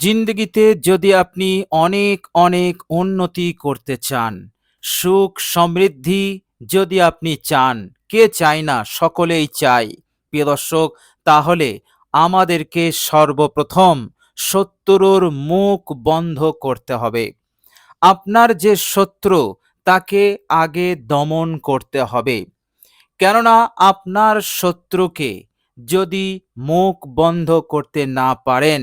জিন্দগিতে যদি আপনি অনেক অনেক উন্নতি করতে চান, সুখ সমৃদ্ধি যদি আপনি চান, কে চায় না? সকলেই চায়। প্রিয় দর্শক, তাহলে আমাদেরকে সর্বপ্রথম শত্রুর মুখ বন্ধ করতে হবে। আপনার যে শত্রু, তাকে আগে দমন করতে হবে। কেননা আপনার শত্রুকে যদি মুখ বন্ধ করতে না পারেন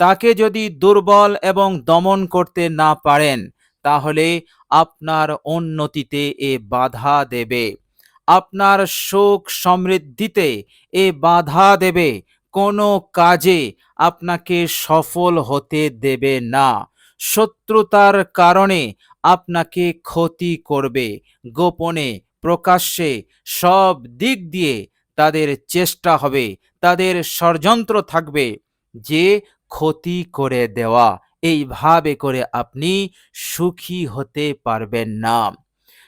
তাকে যদি দুর্বল এবং দমন করতে না পারেন, তাহলে আপনার উন্নতিতে এ বাধা দেবে। আপনার সুখ সমৃদ্ধিতে এ বাধা দেবে। কোনো কাজে আপনাকে সফল হতে দেবে না। শত্রুতার কারণে আপনাকে ক্ষতি করবে। গোপনে, প্রকাশ্যে, সব দিক দিয়ে তাদের চেষ্টা হবে। তাদের ষড়যন্ত্র থাকবে। যে ক্ষতি করে দেওয়া। এইভাবে করে আপনি সুখী হতে পারবেন না।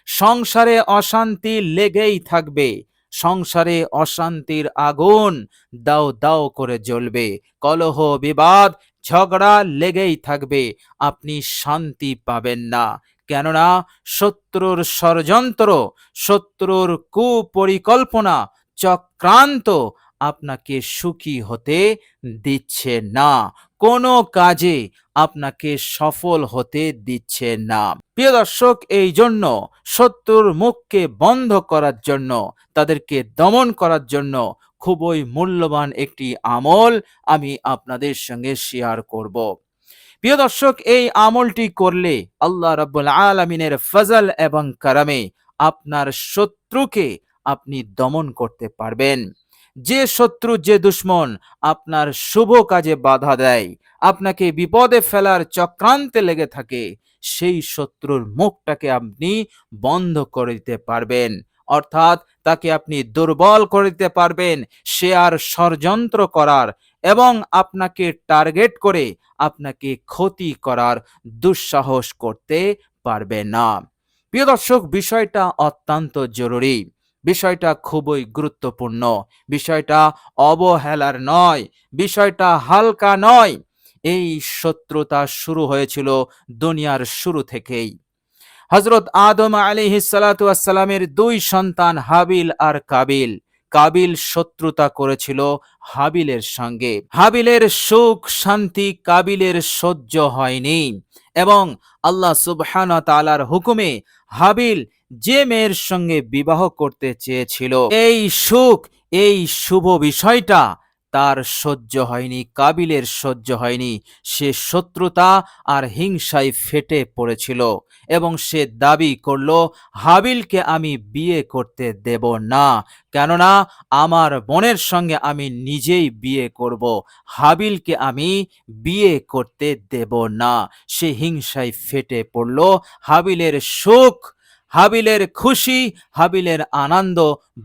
সংসারে অশান্তি লেগেই থাকবে। সংসারে অশান্তির আগুন দাও দাও করে জ্বলবে। কলহ, বিবাদ, ঝগড়া লেগেই থাকবে। আপনি শান্তি পাবেন না। কেননা শত্রুর ষড়যন্ত্র, শত্রুর কুপরিকল্পনা, চক্রান্ত আপনাকে সুখী হতে দিচ্ছে না। কোনো কাজে আপনাকে সফল হতে দিচ্ছে না। প্রিয় দর্শক এই জন্য শত্রুর মুখকে বন্ধ করার জন্য, তাদেরকে দমন করার জন্য খুবই মূল্যবান একটি আমল আমি আপনাদের সঙ্গে শেয়ার করব। প্রিয় দর্শক, এই আমলটি করলে আল্লাহ রাব্বুল আলামিনের ফজল এবং কারামে আপনার শত্রুকে আপনি দমন করতে পারবেন। যে শত্রু, যে দুশ্মন আপনার শুভ কাজে বাধা দেয়। আপনাকে বিপদে ফেলার চক্রান্তে লেগে থাকে। সেই শত্রুর মুখটাকে আপনি বন্ধ করে দিতে পারবেন। অর্থাৎ তাকে আপনি দুর্বল করে দিতে পারবেন। সে আর ষড়যন্ত্র করার এবং আপনাকে টার্গেট করে আপনাকে ক্ষতি করার দুঃসাহস করতে পারবে না। প্রিয় দর্শক, বিষয়টা অত্যন্ত জরুরি। বিষয়টা খুবই গুরুত্বপূর্ণ। বিষয়টা অবহেলার নয়, বিষয়টা হালকা নয়। এই শত্রুতা শুরু হয়েছিল দুনিয়ার শুরু থেকেই। হজরত আদম আলী সালামের দুই সন্তান হাবিল আর কাবিল। কাবিল শত্রুতা করেছিল হাবিলের সঙ্গে। হাবিলের সুখ, শান্তি কাবিলের সহ্য হয়নি এবং আল্লাহ সুবহান তালার হুকুমে হাবিল যে মেয়ের সঙ্গে বিবাহ করতে চেয়েছিল, এই সুখ, এই শুভ বিষয়টা তার সহ্য হয়নি, কাবিলের সহ্য হয়নি। সে শত্রুতা আর হিংসায় ফেটে পড়েছিল এবং সে দাবি করল, হাবিলকে আমি বিয়ে করতে দেব না, কেননা আমার বোনের সঙ্গে আমি নিজেই বিয়ে করব। হাবিলকে আমি বিয়ে করতে দেব না। সে হিংসায় ফেটে পড়ল, হাবিলের সুখ হাবিলের খুশি, হাবিলের আনন্দ,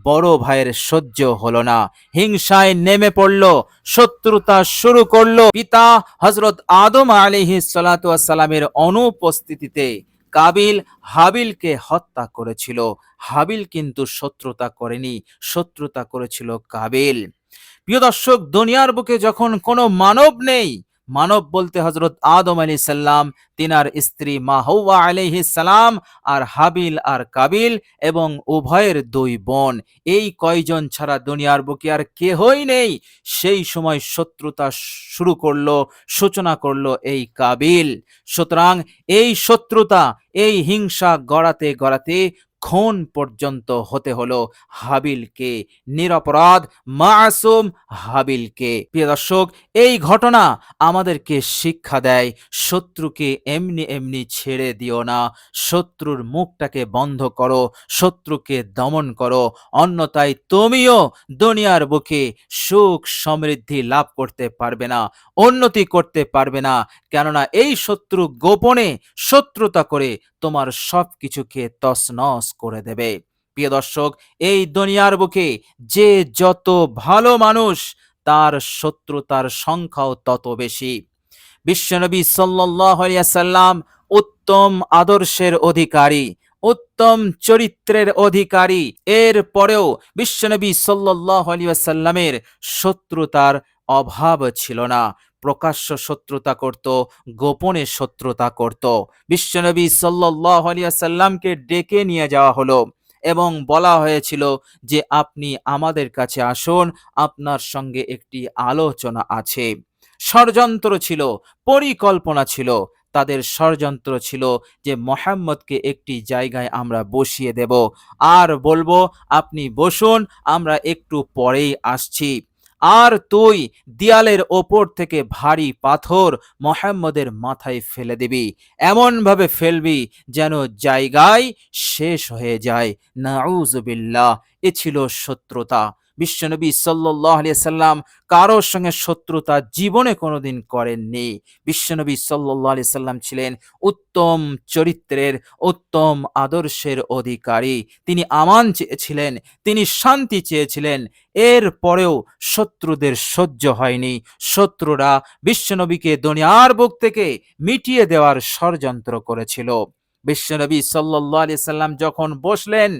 বড় ভাইয়ের সহ্য হলো না। হিংসায় নেমে পড়ল, শত্রুতা শুরু করল পিতা হজরত আদম আলিহি সালামের অনুপস্থিতিতে। কাবিল হাবিলকে হত্যা করেছিল। হাবিল কিন্তু শত্রুতা করেনি, শত্রুতা করেছিল কাবিল। প্রিয় দর্শক, দুনিয়ার বুকে যখন কোনো মানব নেই মানব বলতে হজরত আদম আলী সাল্লাম তিনার স্ত্রী মা হৌয়া সালাম আর হাবিল আর কাবিল এবং উভয়ের দুই বোন। এই কয়জন ছাড়া দুনিয়ার বুকে আর কেহই নেই। সেই সময় শত্রুতা শুরু করল, সূচনা করল এই কাবিল। সুতরাং এই শত্রুতা, এই হিংসা গড়াতে গড়াতে খুন পর্যন্ত হতে হলো হাবিলকে নিরপরাধ, মাসুম হাবিলকে। প্রিয় দর্শক, এই ঘটনা আমাদেরকে শিক্ষা দেয়, শত্রুকে এমনি এমনি ছেড়ে দিও না, শত্রুর মুখটাকে বন্ধ করো, শত্রুকে দমন করো অন্যতায় তুমিও দুনিয়ার বুকে সুখ সমৃদ্ধি লাভ করতে পারবে না, উন্নতি করতে পারবে না, কেননা এই শত্রু গোপনে শত্রুতা করে তোমার সব কিছুকে তসনস করে দেবে। প্রিয় দর্শক, এই দুনিয়ার বুকে যে যত ভালো মানুষ, তার শত্রুতার সংখ্যাও তত বেশি। বিশ্বনবী সাল্লাম উত্তম আদর্শের অধিকারী, উত্তম চরিত্রের অধিকারী। এর পরেও বিশ্বনবী সাল্লাহ আলিয়াসাল্লামের শত্রুতার অভাব ছিল না। প্রকাশ্য শত্রুতা করত, গোপনে শত্রুতা করত। বিশ্বনবী সাল্লাহ আলিয়াসাল্লামকে ডেকে নিয়ে যাওয়া হলো এবং বলা হয়েছিল যে, আপনি আমাদের কাছে আসুন, আপনার সঙ্গে একটি আলোচনা আছে। ষড়যন্ত্র ছিল, পরিকল্পনা ছিল, তাদের ষড়যন্ত্র ছিল যে, মোহাম্মদকে একটি জায়গায় আমরা বসিয়ে দেব। আর বলব, আপনি বসুন, আমরা একটু পরেই আসছি। আর তুই দিয়ালের ওপর থেকে ভারী পাথর মোহাম্মদের মাথায় ফেলে দিবি। এমনভাবে ফেলবি যেন জায়গায় শেষ হয়ে যায়। নাউজবিল্লাহ, এ ছিল শত্রুতা। বিশ্বনবী সাল্লাহ সাল্লাম কারোর সঙ্গে শত্রুতা জীবনে কোনোদিন করেননি। বিশ্বনবী সাল্লাহ সাল্লাম ছিলেন উত্তম চরিত্রের, উত্তম আদর্শের অধিকারী। তিনি আমান চেয়েছিলেন, তিনি শান্তি চেয়েছিলেন। এর পরেও শত্রুদের সহ্য হয়নি। শত্রুরা বিশ্বনবীকে দুনিয়ার বুক থেকে মিটিয়ে দেওয়ার ষড়যন্ত্র করেছিল। বিশ্বনবী সাল্লাহ সাল্লাম যখন বসলেন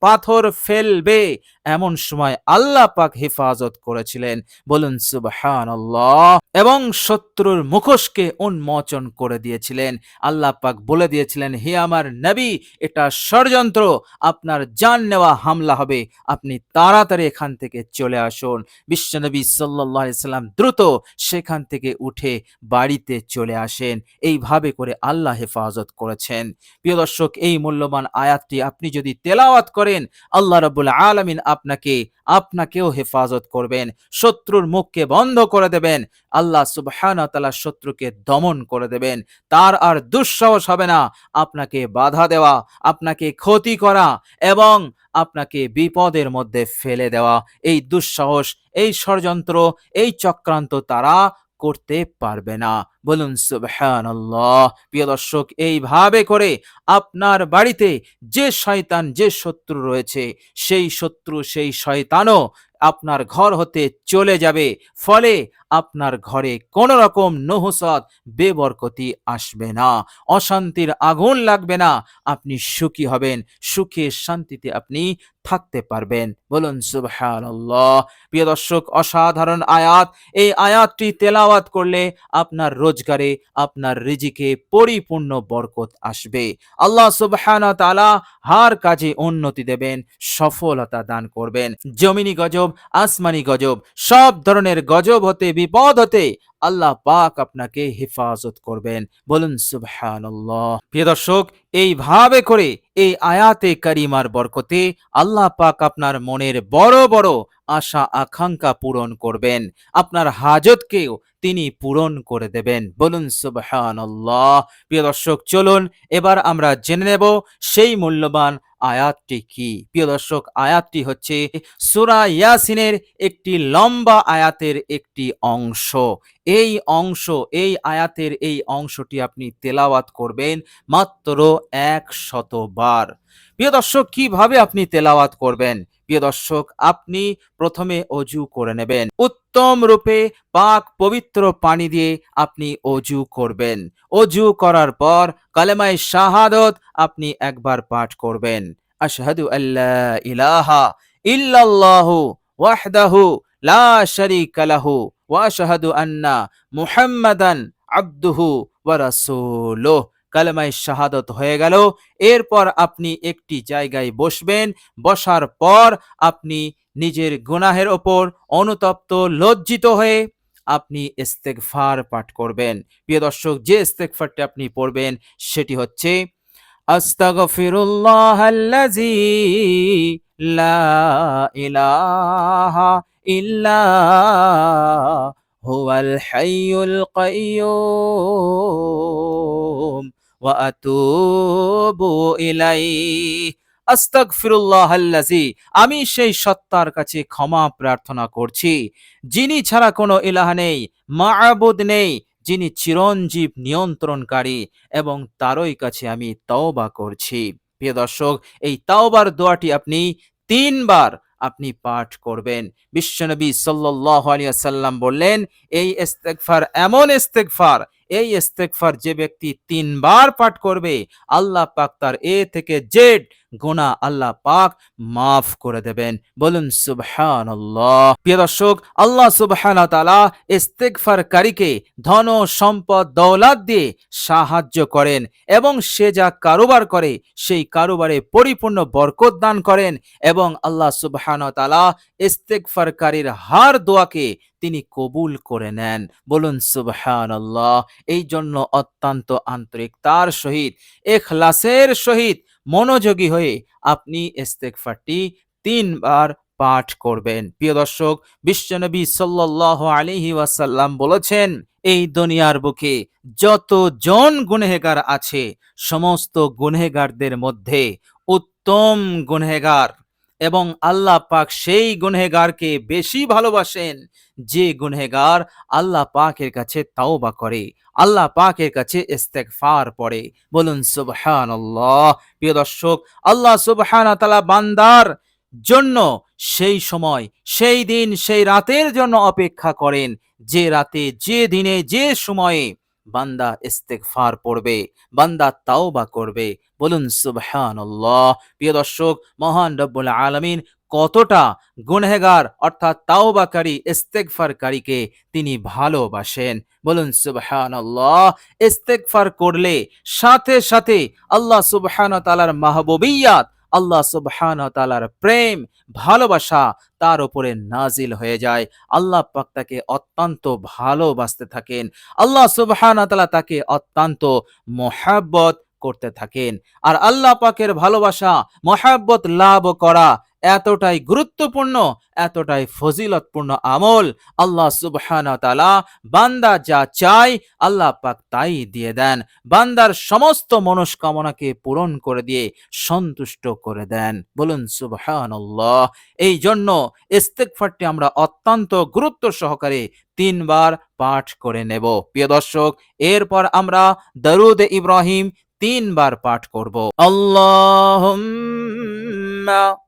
পাথর ফেলবে। এমন সময় আল্লাহ পাক হেফাজত করেছিলেন। বলুন সুবহান এবং শত্রুর মুখোশকে উন্মোচন করে দিয়েছিলেন। আল্লাহ পাক বলে দিয়েছিলেন, হে আমার নবী, এটা ষড়যন্ত্র। আপনার জান নেওয়া হামলা হবে। আপনি তাড়াতাড়ি এখান থেকে চলে আসুন। বিশ্বনবী সাল্লাহ সাল্লাম দ্রুত সেখান থেকে উঠে বাড়িতে চলে আসেন। এইভাবে করে আল্লাহ হেফাজত করেছেন। প্রিয় দর্শক, এই মূল্যবান আয়াতটি আপনি যদি তেলাওয়াত করেন, আল্লাহ রবুল আলমিন আপনাকে আপনাকেও হেফাজত করবেন, শত্রুর মুখকে বন্ধ করে দেবেন, আল্লাহ সুবহান তালা শত্রুকে দমন করে দেবেন, তার আর দুঃসাহস হবে না, আপনাকে বাধা দেওয়া, আপনাকে ক্ষতি করা এবং আপনাকে বিপদের মধ্যে ফেলে দেওয়া, এই দুঃসাহস, এই ষড়যন্ত্র, এই চক্রান্ত তারা করতে পারবে না। বলুন সুবহান প্রিয় দর্শক, এইভাবে করে আপনার বাড়িতে যে শয়তান, যে শত্রু রয়েছে, সেই শত্রু, সেই শয়তানও আপনার ঘর হতে চলে যাবে। ফলে আপনার ঘরে কোন রকম নহসত, বেবরকতি আসবে না। অশান্তির আগুন লাগবে না। আপনি সুখী হবেন, সুখে শান্তিতে আপনি থাকতে পারবেন। বলুন সুবহান প্রিয় দর্শক, অসাধারণ আয়াত। এই আয়াতটি তেলাওয়াত করলে আপনার রোজগারে, আপনার রিজিকে পরিপূর্ণ বরকত আসবে। আল্লাহ সুবহান তালা হার কাজে উন্নতি দেবেন, সফলতা দান করবেন। জমিনি গজব, আসমানি গজব, সব ধরনের গজব হতে বিপদ হতে আল্লাহ পাক আপনাকে হেফাজত করবেন। বলুন সুবহান প্রিয় দর্শক, এইভাবে করে এই আয়াতে কারিমার বরকতে আল্লাহ পাক আপনার মনের বড় বড় আশা, আকাঙ্ক্ষা পূরণ করবেন। আপনার হাজতকেও তিনি পূরণ করে দেবেন। বলুন সুবহান প্রিয় দর্শক, চলুন, এবার আমরা জেনে নেব সেই মূল্যবান আয়াতটি কি। প্রিয় দর্শক, আয়াতটি হচ্ছে সুরা ইয়াসিনের একটি লম্বা আয়াতের একটি অংশ। এই অংশ, এই আয়াতের এই অংশটি আপনি তেলাওয়াত করবেন মাত্র এক শতবার প্রিয় দর্শক, কীভাবে আপনি তেলাওয়াত করবেন? প্রিয় দর্শক, আপনি প্রথমে অজু করে নেবেন। উত্তম রূপে পাক পবিত্র পানি দিয়ে আপনি অজু করবেন। অজু করার পর কালেমায় শাহাদত আপনি একবার পাঠ করবেন। আশহাদু আল্লাহ ইলাহা ইল্লাল্লাহু ওয়াহদাহু লা শারীকা লাহু। ওয়া আশহাদু আন্না মুহাম্মাদান আবদুহু ওয়া রাসূলুহু। কালেমায় শাহাদত হয়ে গেল। এরপর আপনি একটি জায়গায় বসবেন। বসার পর আপনি নিজের গুনাহের ওপর অনুতপ্ত, লজ্জিত হয়ে আপনি ইস্তেগফার পাঠ করবেন। প্রিয় দর্শক, যে ইস্তেগফারটি আপনি পড়বেন, সেটি হচ্ছে, আস্তাগফিরুল্লাহ লা ইলাহা কাইয়্যুম ওয়া আতুবু ইলাইহি। আস্তাগফিরুল্লাহ আল্লাযী, আমি সেই সত্তার কাছে ক্ষমা প্রার্থনা করছি, যিনি ছাড়া কোনো ইলাহ নেই, মা'বুদ নেই, যিনি চিরঞ্জীব নিয়ন্ত্রণকারী এবং তারই কাছে আমি তওবা করছি। প্রিয় দর্শক, এই তাওবার দোয়াটি আপনি তিনবার আপনি পাঠ করবেন। বিশ্বনবী সাল্লাহ আলিয়া সাল্লাম বললেন এই ইস্তেকফার এমন ইস্তেগফার এই ইস্তেগফার যে ব্যক্তি তিনবার পাঠ করবে, আল্লাহ পাক তার এ থেকে জেড গোনা আল্লাহ পাক মাফ করে দেবেন। বলুন, সুবহানাল্লাহ। প্রিয় দর্শক, আল্লাহ সুবহানাহু তাআলা ইস্তেগফারকারীকে ধন, সম্পদ, দৌলত দিয়ে সাহায্য করেন এবং সে যা কারোবার করে, সেই কারোবারে পরিপূর্ণ বরকত দান করেন এবং আল্লাহ সুবহানাহু তাআলা ইস্তেগফারকারীর হার দোয়াকে তিনি কবুল করে নেন। বলুন, সুবহানাল্লাহ এই জন্য অত্যন্ত আন্তরিকতার সহিত, এখলাসের সহিত মনোযোগী হয়ে আপনি ইস্তেগফারটি তিনবার পাঠ করবেন। প্রিয় দর্শক, বিশ্বনবী সাল্লাল্লাহু আলাইহি ওয়াসাল্লাম বলেছেন, এই দুনিয়ার বুকে যত জন গুনহেগার আছে, সমস্ত গুনহেগারদের মধ্যে উত্তম গুনহেগার এবং আল্লাহ পাক সেই গুনহেগারকে বেশি ভালোবাসেন যে গুনহেগার আল্লাহ পাকের কাছে তাওবা করে, আল্লাহ পাকের কাছে ইস্তেগফার পড়ে। বলুন, সুবহানাল্লাহ। প্রিয় দর্শক, আল্লাহ সুবহানাহু তাআলা বান্দার জন্য সেই সময়, সেই দিন, সেই রাতের জন্য অপেক্ষা করেন। যে রাতে, যে দিনে, যে সময়ে বান্দা ইস্তেগফার পড়বে, বান্দা তাওবা করবে। বলুন, সুবহানাল্লাহ। প্রিয় দর্শক, মহান রব্বুল আলামিন কতটা গুনহেগার, অর্থাৎ তাওবাকারী, ইস্তেগফারকারীকে তিনি ভালোবাসেন। বলুন, সুবহানাল্লাহ। ইস্তেগফার করলে সাথে সাথে আল্লাহ সুবহানাহু তাআলার মাহবুবিয়াত আল্লাহ সুবহান তালার প্রেম, ভালোবাসা তার উপরে নাজিল হয়ে যায়। আল্লাহ পাক তাকে অত্যন্ত ভালোবাসতে থাকেন। আল্লাহ সুবহান তালা তাকে অত্যন্ত মোহাব্বত করতে থাকেন। আর আল্লাহ পাকের ভালোবাসা, মোহাব্বত লাভ করা এতটাই গুরুত্বপূর্ণ, এতটাই ফজিলতপূর্ণ আমল আল্লাহ সুবহানাহু তাআলা বান্দা যা চায় আল্লাহ পাক তাই দিয়ে দেন। বান্দার সমস্ত মনস্কামনাকে পূরণ করে দিয়ে সন্তুষ্ট করে দেন। বলুন সুবহানাল্লাহ। এই জন্য ইস্তেগফারটি আমরা অত্যন্ত গুরুত্ব সহকারে তিনবার পাঠ করে নেব। প্রিয় দর্শক, এরপর আমরা দরুদ ইব্রাহিম তিনবার পাঠ করব। আল্লাহুম্মা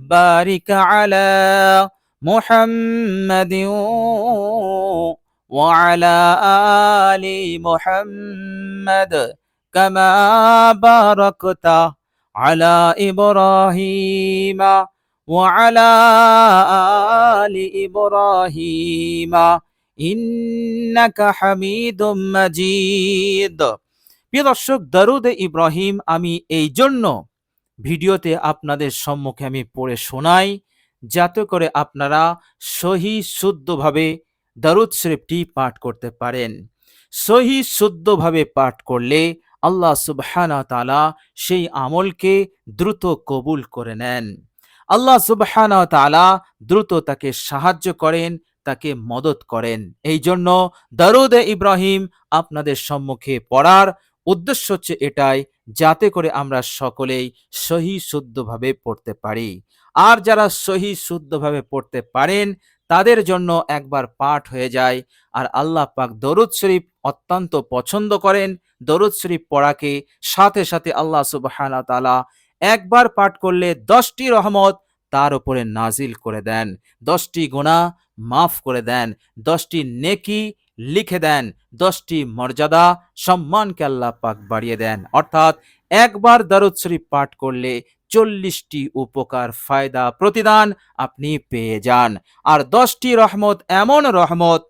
بارك على محمد وعلى آل محمد كما باركت على إبراهيم وعلى آل إبراهيم إنك حميد مجيد প্রিয় দর্শক দরুদ ইব্রাহিম আমি এই জন্য ভিডিওতে আপনাদের সম্মুখে আমি পড়ে শোনাই, যাতে করে আপনারা সহি শুদ্ধভাবে দারুদ শরীফটি পাঠ করতে পারেন। সহি শুদ্ধভাবে পাঠ করলে আল্লাহ সুবহানা তালা সেই আমলকে দ্রুত কবুল করে নেন। আল্লাহ সুবহানা তালা দ্রুত তাকে সাহায্য করেন, তাকে মদত করেন। এই জন্য দারুদ ইব্রাহিম আপনাদের সম্মুখে পড়ার উদ্দেশ্য হচ্ছে এটাই, যাতে করে আমরা সকলেই সহি শুদ্ধভাবে পড়তে পারি। আর যারা সহি শুদ্ধভাবে পড়তে পারেন, তাদের জন্য একবার পাঠ হয়ে যায়। আর আল্লাহ পাক দরুদ শরীফ অত্যন্ত পছন্দ করেন। দরুদ শরীফ পড়াকে সাথে সাথে আল্লাহ সুবহানাহু ওয়া একবার পাঠ করলে দশটি রহমত তার উপরে নাজিল করে দেন। দশটি গুনাহ মাফ করে দেন। দশটি নেকি লিখে দেন দশটি মর্যাদা, সম্মানকে আল্লাহ পাক বাড়িয়ে দেন। অর্থাৎ একবার দরুদ শরীফ পাঠ করলে চল্লিশটি উপকার, ফায়দা, প্রতিদান আপনি পেয়ে যান। আর দশটি রহমত, এমন রহমত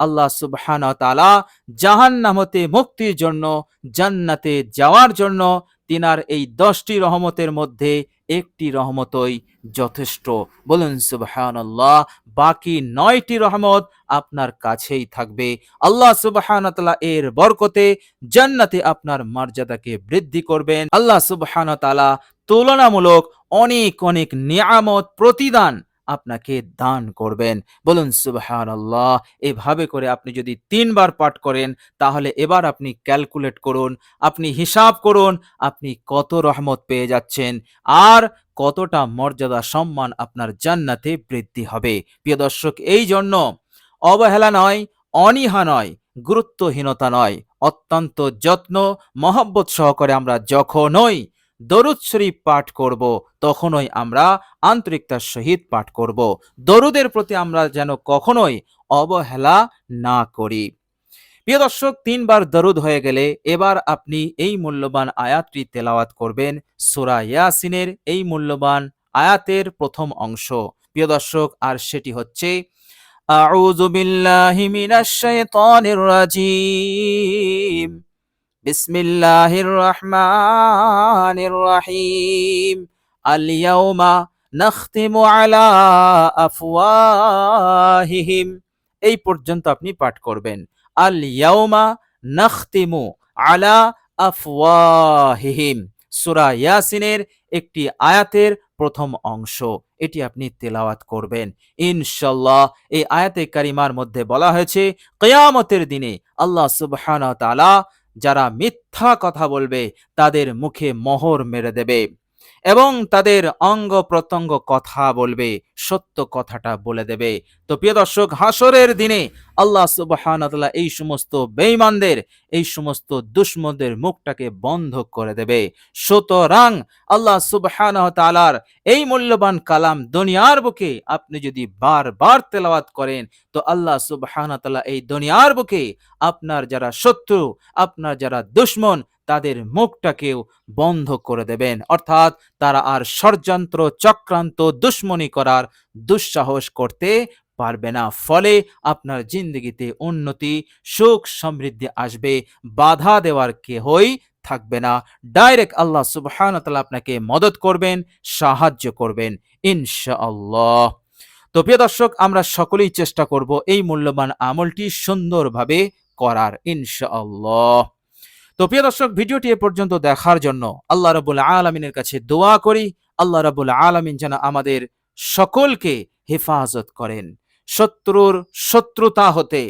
আল্লাহ সুবহান তালা জাহান্নাম হতে মুক্তির জন্য, জান্নাতে যাওয়ার জন্য তিনার এই দশটি রহমতের মধ্যে একটি রহমতই যথেষ্ট। বলুন সুবহান আল্লাহ বাকি নয়টি রহমত আপনার কাছেই থাকবে। আল্লাহ সুবহান এর বরকতে জান্নাতে আপনার মর্যাদাকে বৃদ্ধি করবেন। আল্লাহ সুবহান তালা তুলনামূলক অনেক অনেক নিয়ামত প্রতিদান আপনাকে দান করবেন। বলুন সুবহান আল্লাহ এভাবে করে আপনি যদি তিনবার পাঠ করেন, তাহলে এবার আপনি ক্যালকুলেট করুন, আপনি হিসাব করুন, আপনি কত রহমত পেয়ে যাচ্ছেন, আর কতটা মর্যাদা, সম্মান আপনার জান্নাতে বৃদ্ধি হবে। প্রিয় দর্শক, এই জন্য অবহেলা নয়, অনীহা নয়, গুরুত্বহীনতা নয়, অত্যন্ত যত্ন, মহব্বত সহকারে আমরা যখনই দরুদ শরীফ পাঠ করব, তখনই আমরা আন্তরিকতার সহিত পাঠ করব। দরুদের প্রতি আমরা যেন কখনোই অবহেলা না করি। প্রিয় দর্শক, তিনবার দরুদ হয়ে গেলে এবার আপনি এই মূল্যবান আয়াতটি তেলাওয়াত করবেন। সূরা ইয়াসিনের এই মূল্যবান আয়াতের প্রথম অংশ। প্রিয় দর্শক, আর সেটি হচ্ছে, আউযু বিল্লাহি মিনাশ শাইতানির রাজিম। বিসমিল্লাহির রহমানির রহিম নাখতিমু আলা আফওয়াহিহিম। এই পর্যন্ত আপনি পাঠ করবেন। আল ইয়াউমা নাখতিমু আলা আফওয়াহিহিম। সূরা ইয়াসিনের একটি আয়াতের প্রথম অংশ। এটি আপনি তেলাওয়াত করবেন। ইনশাল্লাহ এই আয়াতে কারিমার মধ্যে বলা হয়েছে, কিয়ামতের দিনে আল্লাহ সুবহানাহু ওয়া তাআলা যারা মিথ্যা কথা বলবে তাদের মুখে মোহর মেরে দেবে। এবং তাদের অঙ্গ প্রত্যঙ্গ কথা বলবে, সত্য কথাটা বলে দেবে। তো প্রিয় দর্শক হাসরের দিনে আল্লাহ সুবহানাহু এই সমস্ত বেঈমানদের, এই সমস্ত দুশ্মনদের মুখটাকে বন্ধ করে দেবে। সুতরাং আল্লাহ সুবহানাহু তাআলার এই মূল্যবান কালাম দুনিয়ার বুকে আপনি যদি বারবার তেলাওয়াত করেন, তো আল্লাহ সুবহানাহু তাআলা এই দুনিয়ার বুকে আপনার যারা শত্রু, আপনার যারা দুশ্মন তাদের মুখটাকেও বন্ধ করে দেবেন। অর্থাৎ তারা আর ষড়যন্ত্র, চক্রান্ত, দুশ্মনী করার দুঃসাহস করতে পারবে না। ফলে আপনার জিন্দগিতে উন্নতি, সুখ সমৃদ্ধি আসবে। বাধা দেওয়ার কেহই থাকবে না। ডাইরেক্ট আল্লাহ সুবহান আপনাকে মদত করবেন, সাহায্য করবেন, ইনশাআল্লাহ। তো প্রিয় দর্শক, আমরা সকলেই চেষ্টা করব এই মূল্যবান আমলটি সুন্দরভাবে করার, ইনশাআল্লাহ। তো প্রিয় দর্শক, ভিডিওটি এ পর্যন্ত দেখার জন্য আল্লাহ রাবুল আলমিনের কাছে দোয়া করি। আল্লাহ রাবুল আলমিন যেন আমাদের সকলকে হেফাজত করেন। শত্রুর শত্রুতা হতে,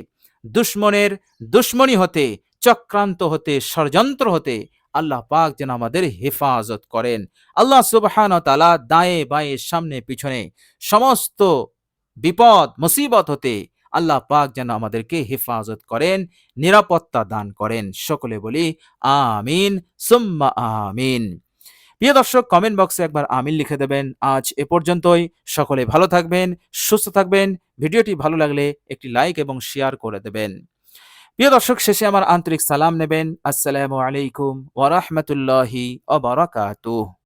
দুশ্মনের দুশ্মনী হতে, চক্রান্ত হতে, ষড়যন্ত্র হতে আল্লাহ পাক যেন আমাদের হেফাজত করেন। আল্লাহ সুবহান তালা দায়ে বায়ে সামনে পিছনে সমস্ত বিপদ, মুসিবত হতে আল্লাহ পাক যেন আমাদেরকে হেফাজত করেন, নিরাপত্তা দান করেন। সকলে বলি, আমিন, সুম্মা আমিন। প্রিয় দর্শক কমেন্ট বক্সে একবার আমিন লিখে দেবেন। আজ এ পর্যন্তই। সকলে ভালো থাকবেন, সুস্থ থাকবেন। ভিডিওটি ভালো লাগলে একটি লাইক এবং শেয়ার করে দেবেন। প্রিয় দর্শক, শেষে আমার আন্তরিক সালাম নেবেন। আসসালামু আলাইকুম ওয়া রাহমাতুল্লাহি ওয়া বারাকাতুহু।